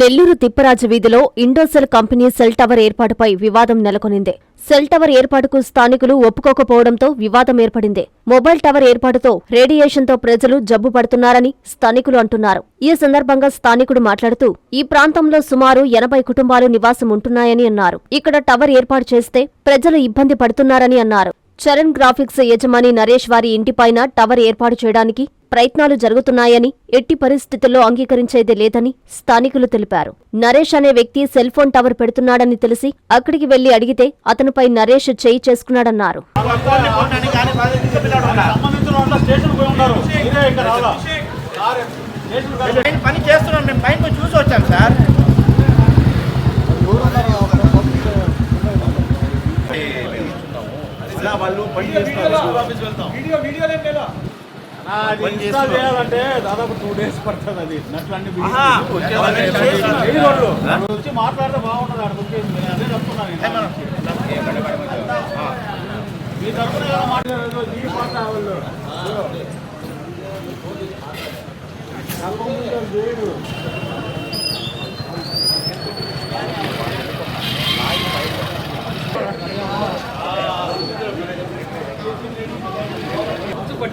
నెల్లూరు తిప్పరాజు వీధిలో Indosol company cell tower ఏర్పాటుపై వివాదం నెలకొనింది. సెల్ టవర్ ఏర్పాటుకు స్థానికులు ఒప్పుకోకపోవడంతో వివాదం ఏర్పడింది. మొబైల్ టవర్ ఏర్పాటుతో రేడియేషన్తో ప్రజలు జబ్బు పడుతున్నారని స్థానికులు అంటున్నారు. ఈ సందర్భంగా స్థానికుడు మాట్లాడుతూ ఈ ప్రాంతంలో సుమారు ఎనభై కుటుంబాలు నివాసం ఉంటున్నాయని అన్నారు. ఇక్కడ టవర్ ఏర్పాటు చేస్తే ప్రజలు ఇబ్బంది పడుతున్నారని అన్నారు. చరణ్ గ్రాఫిక్స్ యజమాని నరేష్ వారి ఇంటిపైన టవర్ ఏర్పాటు చేయడానికి ప్రయత్నాలు జరుగుతున్నాయని ఎట్టి పరిస్థితుల్లో అంగీకరించేది లేదని స్థానికులు తెలిపారు. నరేష్ అనే వ్యక్తి సెల్ ఫోన్ టవర్ పెడుతున్నాడని తెలిసి అక్కడికి వెళ్ళి అడిగితే అతనిపై నరేష్ చేయి చేసుకున్నాడన్నారు. పని చేస్తున్నాం మేము పైన చూసి వచ్చాం సార్. వాళ్ళు పని చేస్తున్నారు. చేయాలంటే దాదాపు టూ డేస్ పడుతుంది అది. ఆహా, వచ్చే మాట్లాడితే బాగుంటుంది అక్కడ అదే చెప్తున్నాను. మీ తరఫున ఏదో మాట్లాడారు ఈ పాట వాళ్ళు.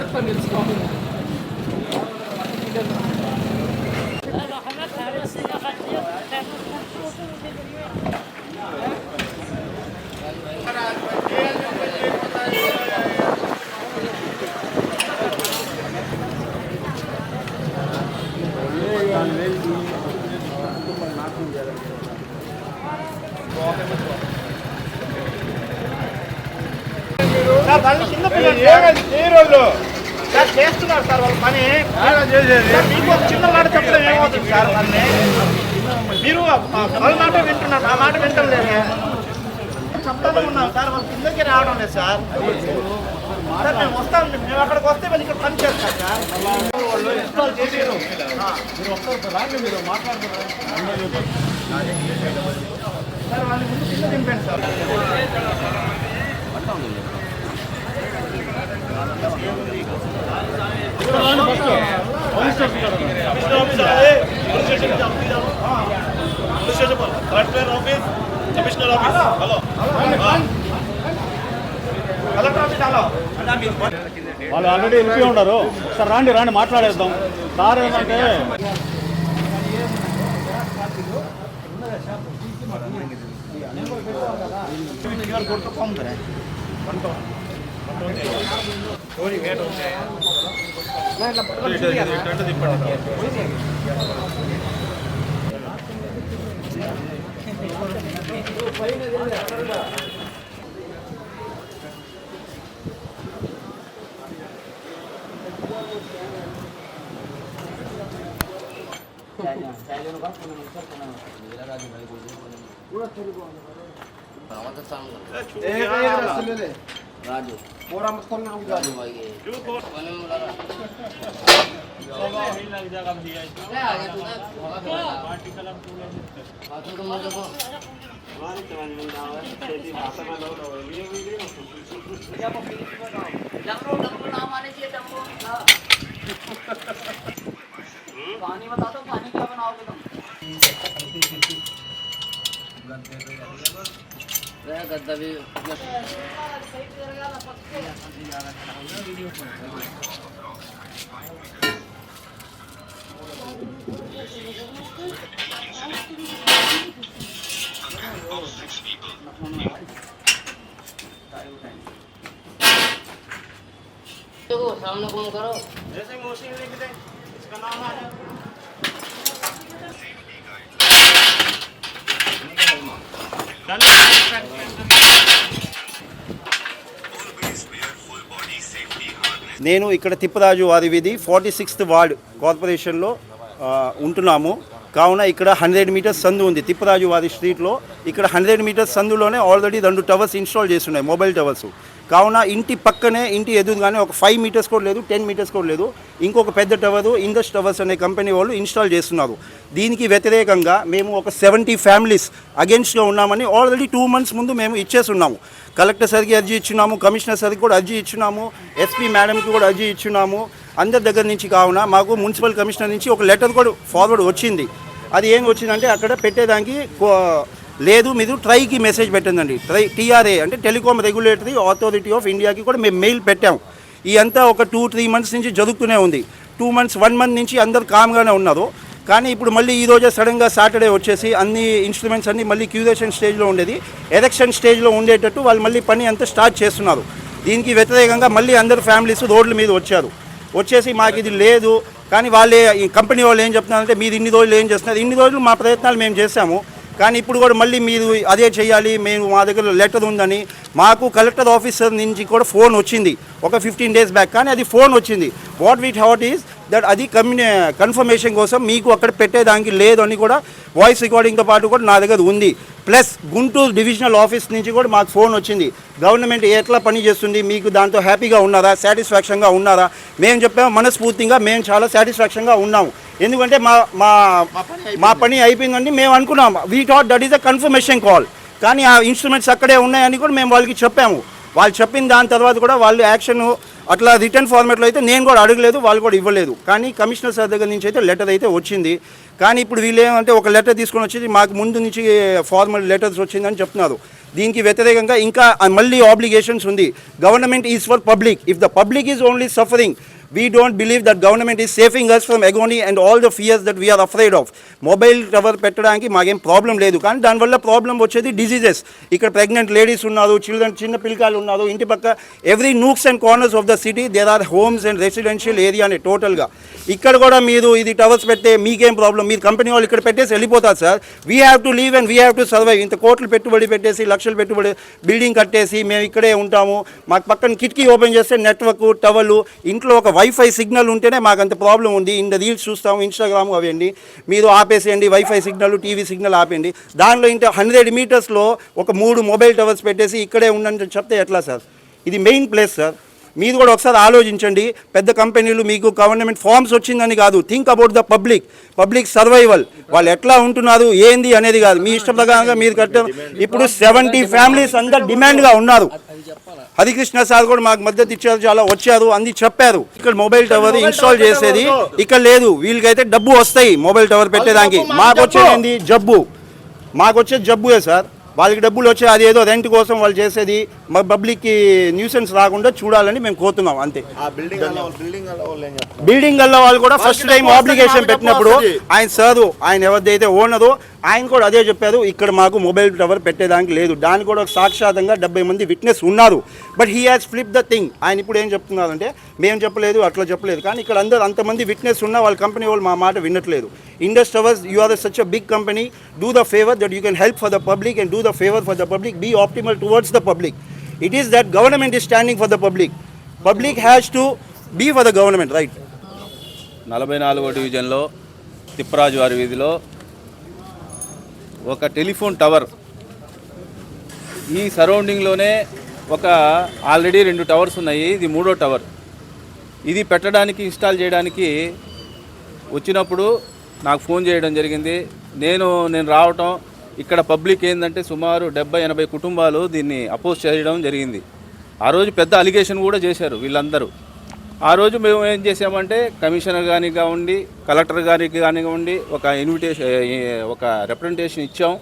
సంబంధించిన చేయడు. సార్ వాళ్ళు చిన్న పిల్లలు సార్. సార్ చేస్తున్నారు సార్ వాళ్ళ పని. మీకు ఒక చిన్న మాట చెప్పడం ఏమవుతుంది సార్ వాళ్ళని మీరు వాళ్ళ మాట వింటున్నారు ఆ మాట వింటం లేదు చెప్తానే ఉన్నాం సార్ వాళ్ళు కిందకి రావడం లేదు సార్. సార్ మేము వస్తాం మేము అక్కడికి వస్తే వాళ్ళు ఇక్కడ పని చేస్తారు సార్. వాళ్ళు ఇన్స్టాల్ చేసారు మీరు ఒకసారి రాండి మీరు మాట్లాడుతున్నారు సార్ వాళ్ళని ముందు కింద దింపండి sir. Police station office hello వాళ్ళు ఆల్రెడీ వెళ్ళి ఉన్నారు. ఒకసారి రాండి రాండి మాట్లాడేద్దాం. సార్ ఏంటంటే రాజు पूरा मत खोलना रुक जा दो भाई ये क्यों बोला था लग जाएगा भैया इसमें आ गया तू ना पार्टी कलर पूरा हाँ तो तुम देखो हमारी जवानी में है खेती भाषा में लोग ये वीडियो क्या पप्पी का नाम डमरो डमरो नाम आने चाहिए डमरो पानी बता दो पानी क्या बनाओगे तुम? गंदे पे रहा सामने फ़ोन करो। जैसे मोसी इसका नाम आ నేను ఇక్కడ తిప్పరాజు వారి వీధి ఫార్టీ సిక్స్త్ వార్డ్ కార్పొరేషన్లో ఉంటున్నాము. కావున ఇక్కడ హండ్రెడ్ మీటర్స్ సందు ఉంది. తిప్పరాజు వారి స్ట్రీట్లో ఇక్కడ హండ్రెడ్ మీటర్స్ సందులోనే ఆల్రెడీ రెండు టవర్స్ ఇన్స్టాల్ చేస్తున్నాయి మొబైల్ టవర్స్. కావున ఇంటి పక్కనే ఇంటి ఎదురుగానే ఒక ఫైవ్ మీటర్స్ కూడా లేదు టెన్ మీటర్స్ కూడా లేదు. ఇంకొక పెద్ద టవరు ఇండస్ టవర్స్ అనే కంపెనీ వాళ్ళు ఇన్స్టాల్ చేస్తున్నారు. దీనికి వ్యతిరేకంగా మేము ఒక సెవెంటీ ఫ్యామిలీస్ అగెన్స్ట్గా ఉన్నామని ఆల్రెడీ టూ మంత్స్ ముందు మేము ఇచ్చేస్తున్నాము కలెక్టర్ సార్కి అర్జీ ఇచ్చున్నాము కమిషనర్ సార్కి కూడా అర్జీ ఇచ్చున్నాము ఎస్పీ మేడంకి కూడా అర్జీ ఇచ్చున్నాము అందరి దగ్గర నుంచి కావున మాకు మున్సిపల్ కమిషనర్ నుంచి ఒక లెటర్ కూడా ఫార్వర్డ్ వచ్చింది. అది ఏం వచ్చిందంటే అక్కడ పెట్టేదానికి కో- లేదు మీరు ట్రైకి మెసేజ్ పెట్టిందండి ట్రై టీఆర్ఏ అంటే టెలికాం రెగ్యులేటరీ అథారిటీ ఆఫ్ ఇండియాకి కూడా మేము మెయిల్ పెట్టాం. ఈ అంతా ఒక టూ త్రీ మంత్స్ నుంచి జరుగుతూనే ఉంది. టూ మంత్స్ వన్ మంత్ నుంచి అందరు కామ్గానే ఉన్నారు. కానీ ఇప్పుడు మళ్ళీ ఈ రోజే సడన్గా సాటర్డే వచ్చేసి అన్ని ఇన్స్ట్రుమెంట్స్ అన్ని మళ్ళీ క్యూరేషన్ స్టేజ్లో ఉండేది. ఎలక్షన్ స్టేజ్లో ఉండేటట్టు వాళ్ళు మళ్ళీ పని అంతా స్టార్ట్ చేస్తున్నారు. దీనికి వ్యతిరేకంగా మళ్ళీ అందరు ఫ్యామిలీస్ రోడ్ల మీద వచ్చారు. వచ్చేసి మాకు ఇది లేదు. కానీ వాళ్ళే ఈ కంపెనీ వాళ్ళు ఏం చెప్తున్నారంటే మీరు ఇన్ని రోజులు ఏం చేస్తున్నారు? ఇన్ని రోజులు మా ప్రయత్నాలు మేము చేశాము. కానీ ఇప్పుడు కూడా మళ్ళీ మీరు అదే చేయాలి మేము మా దగ్గర లెటర్ ఉందని మాకు కలెక్టర్ ఆఫీసర్ నుంచి కూడా ఫోన్ వచ్చింది. ఒక ఫిఫ్టీన్ డేస్ బ్యాక్ కానీ అది ఫోన్ వచ్చింది. What we thought is that అది కమ్యూని కన్ఫర్మేషన్ కోసం మీకు అక్కడ పెట్టేదానికి లేదు అని కూడా వాయిస్ రికార్డింగ్తో పాటు కూడా నా దగ్గర ఉంది. ప్లస్ గుంటూరు డివిజనల్ ఆఫీస్ నుంచి కూడా మాకు ఫోన్ వచ్చింది. గవర్నమెంట్ ఎట్లా పని చేస్తుంది? మీకు దాంతో హ్యాపీగా ఉన్నారా? సాటిస్ఫాక్షన్గా ఉన్నారా? మేము చెప్పాము మనస్ఫూర్తిగా మేము చాలా సాటిస్ఫాక్షన్గా ఉన్నాము ఎందుకంటే మా మా మా పని అయిపోయిందని మేము అనుకున్నాం. We thought that is a confirmation call కానీ ఆ ఇన్స్ట్రుమెంట్స్ అక్కడే ఉన్నాయని కూడా మేము వాళ్ళకి చెప్పాము. వాళ్ళు చెప్పిన దాని తర్వాత కూడా వాళ్ళు యాక్షన్ అట్లా రిటర్న్ ఫార్మాట్లో అయితే నేను కూడా అడగలేదు వాళ్ళు కూడా ఇవ్వలేదు. కానీ కమిషనర్ సార్ దగ్గర నుంచి అయితే లెటర్ అయితే వచ్చింది. కానీ ఇప్పుడు వీళ్ళు ఏమంటే ఒక లెటర్ తీసుకొని వచ్చేది మాకు ముందు నుంచి ఫార్మల్ లెటర్స్ వచ్చిందని చెప్తున్నారు. దీనికి వ్యతిరేకంగా ఇంకా మళ్ళీ ఆబ్లిగేషన్స్ ఉంది. Government is for public if the public is only suffering we don't believe that government is saving us from agony and all the fears that we are afraid of. Mobile tower పెట్టడానికి మాకేం problem లేదు. కానీ దానివల్ల problem వచ్చేది diseases ఇక్కడ pregnant ladies ఉన్నారు children చిన్న పిల్లకాయలు ఉన్నారు. ఇంటి పక్క every nooks and corners of the city there are homes and residential area అని టోటల్గా ఇక్కడ కూడా మీరు ఇది టవర్స్ పెడితే మీకేం ప్రాబ్లం మీరు కంపెనీ వాళ్ళు ఇక్కడ పెట్టేసి వెళ్ళిపోతారు sir we have to leave and we have to survive ఇంత కోట్లు పెట్టుబడి పెట్టేసి లక్షలు పెట్టుబడి బిల్డింగ్ కట్టేసి మేము ఇక్కడే ఉంటాము. మాకు పక్కన కిటికీ ఓపెన్ చేస్తే నెట్వర్క్ టవర్లు ఇంట్లో ఒక వైఫై సిగ్నల్ ఉంటేనే మాకు అంత ప్రాబ్లం ఉంది ఇంత రీల్స్ చూస్తాము ఇన్స్టాగ్రామ్ అవండి మీరు ఆపేసేయండి వైఫై సిగ్నల్ టీవీ సిగ్నల్ ఆపేయండి. దానిలో ఇంత హండ్రెడ్ మీటర్స్లో ఒక మూడు మొబైల్ టవర్స్ పెట్టేసి ఇక్కడే ఉండండి చెప్తే ఎట్లా సార్? ఇది మెయిన్ ప్లేస్ సార్. మీరు కూడా ఒకసారి ఆలోచించండి. పెద్ద కంపెనీలు మీకు గవర్నమెంట్ ఫార్మ్స్ వచ్చిందని కాదు. Think about the public public survival వాళ్ళు ఎట్లా ఉంటున్నారు ఏంది అనేది కాదు. మీ ఇష్ట ప్రకారంగా మీరు కట్ట ఇప్పుడు సెవెంటీ ఫ్యామిలీస్ అందరు డిమాండ్గా ఉన్నారు. హరికృష్ణ సార్ కూడా మాకు మద్దతు ఇచ్చారు చాలా వచ్చారు అంది చెప్పారు. ఇక్కడ మొబైల్ టవర్ ఇన్స్టాల్ చేసేది ఇక్కడ లేదు. వీళ్ళకైతే డబ్బు వస్తాయి మొబైల్ టవర్ పెట్టేదానికి. మాకు వచ్చేది ఏంది? జబ్బు. మాకు వచ్చేది జబ్బుయే సార్. వాళ్ళకి డబ్బులు వచ్చే అది ఏదో రెంట్ కోసం వాళ్ళు చేసేది మా పబ్లిక్కి న్యూసెన్స్ రాకుండా చూడాలని మేము కోరుతున్నాం అంతే. బిల్డింగ్ వల్ల వాళ్ళు కూడా ఫస్ట్ టైం ఆబ్లిగేషన్ పెట్టినప్పుడు ఆయన సారు ఆయన ఎవరిదైతే ఓనరో ఆయన కూడా అదే చెప్పారు ఇక్కడ మాకు మొబైల్ టవర్ పెట్టేదానికి లేదు. దానికి కూడా సాక్షాతంగా డెబ్బై మంది విట్నెస్ ఉన్నారు. But he has flip the thing ఆయన ఇప్పుడు ఏం చెప్తున్నారంటే మేము చెప్పలేదు అట్లా చెప్పలేదు. కానీ ఇక్కడ అందరు అంతమంది విట్నెస్ ఉన్న వాళ్ళ కంపెనీ వాళ్ళు మా మాట వినట్లేదు. Indus Towers you are such a big company do the favour that you can help for the public and do the favour for the public be optimal towards the public it is that government is standing for the public public has to be for the government right నలభై నాలుగో డివిజన్లో తిప్పరాజు వారి వీధిలో ఒక telephone tower. ఈ సరౌండింగ్లోనే ఒక already రెండు towers ఉన్నాయి. ఇది మూడో టవర్. ఇది పెట్టడానికి ఇన్స్టాల్ చేయడానికి వచ్చినప్పుడు నాకు ఫోన్ చేయడం జరిగింది. నేను నేను రావటం ఇక్కడ పబ్లిక్ ఏంటంటే సుమారు డెబ్బై ఎనభై కుటుంబాలు దీన్ని అపోజ్ చేయడం జరిగింది. ఆ రోజు పెద్ద అలిగేషన్ కూడా చేశారు వీళ్ళందరూ. ఆ రోజు మేము ఏం చేసామంటే కమిషనర్ గాని కావండి కలెక్టర్ గారికి కానివ్వండి ఒక ఇన్విటేషన్ ఒక రిప్రజెంటేషన్ ఇచ్చాం.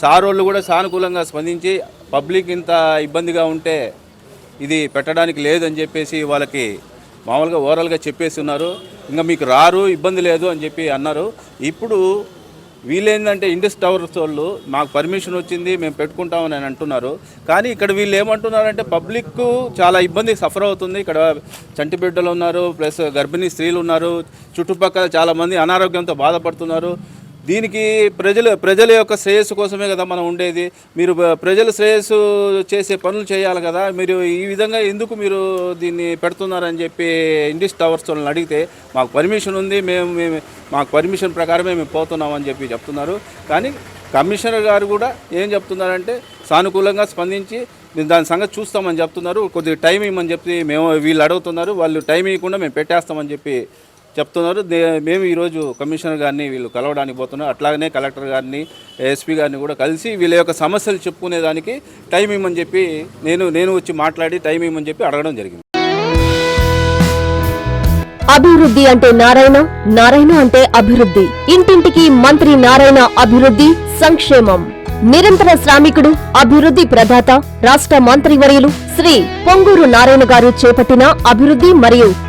సార్ వాళ్ళు కూడా సానుకూలంగా స్పందించి పబ్లిక్ ఇంత ఇబ్బందిగా ఉంటే ఇది పెట్టడానికి లేదని చెప్పేసి వాళ్ళకి మామూలుగా ఓవరాల్గా చెప్పేసి ఉన్నారు. ఇంకా మీకు రారు ఇబ్బంది లేదు అని చెప్పి అన్నారు. ఇప్పుడు వీళ్ళేందంటే ఇండస్ టవర్స్ వాళ్ళు మాకు పర్మిషన్ వచ్చింది మేము పెట్టుకుంటామని అని అంటున్నారు. కానీ ఇక్కడ వీళ్ళు ఏమంటున్నారంటే పబ్లిక్ చాలా ఇబ్బంది సఫర్ అవుతుంది. ఇక్కడ చంటి బిడ్డలు ఉన్నారు ప్లస్ గర్భిణీ స్త్రీలు ఉన్నారు. చుట్టుపక్కల చాలామంది అనారోగ్యంతో బాధపడుతున్నారు. దీనికి ప్రజలు ప్రజల యొక్క శ్రేయస్సు కోసమే కదా మనం ఉండేది. మీరు ప్రజల శ్రేయస్సు చేసే పనులు చేయాలి కదా. మీరు ఈ విధంగా ఎందుకు మీరు దీన్ని పెడుతున్నారని చెప్పి ఇండిస్ టవర్స్ వాళ్ళని అడిగితే మాకు పర్మిషన్ ఉంది మేము మేము మాకు పర్మిషన్ ప్రకారమే మేము పోతున్నామని చెప్పి చెప్తున్నారు. కానీ కమిషనర్ గారు కూడా ఏం చెప్తున్నారంటే సానుకూలంగా స్పందించి మేము దాని సంగతి చూస్తామని చెప్తున్నారు. కొద్దిగా టైం ఇవ్వమని చెప్పి మేము వీళ్ళు అడుగుతున్నారు. వాళ్ళు టైం ఇవ్వకుండా మేము పెట్టేస్తామని చెప్పి చెప్తున్నారు. దే- మేము ఈరోజు కమిషనర్ గారిని వీళ్ళు కలవడానికి పోతున్నారు అట్లాగనే కలెక్టర్ గారిని ఎస్పీ గారిని కూడా కలిసి వీళ్ళ యొక్క సమస్యలు చెప్పుకునేదానికి టైం ఇమ్మని చెప్పి నేను నేను వచ్చి మాట్లాడి టైం ఇమ్మని చెప్పి అడగడం జరిగింది. అభివృద్ధి అంటే నారాయణ నారాయణ అంటే అభివృద్ధి. ఇంటింటికి మంత్రి నారాయణ అభివృద్ధి సంక్షేమం. నిరంతర శ్రామికుడు అభివృద్ధి ప్రదాత రాష్ట్ర మంత్రివర్యులు శ్రీ పొంగూరు నారాయణ గారు చేపట్టిన అభివృద్ధి మరియు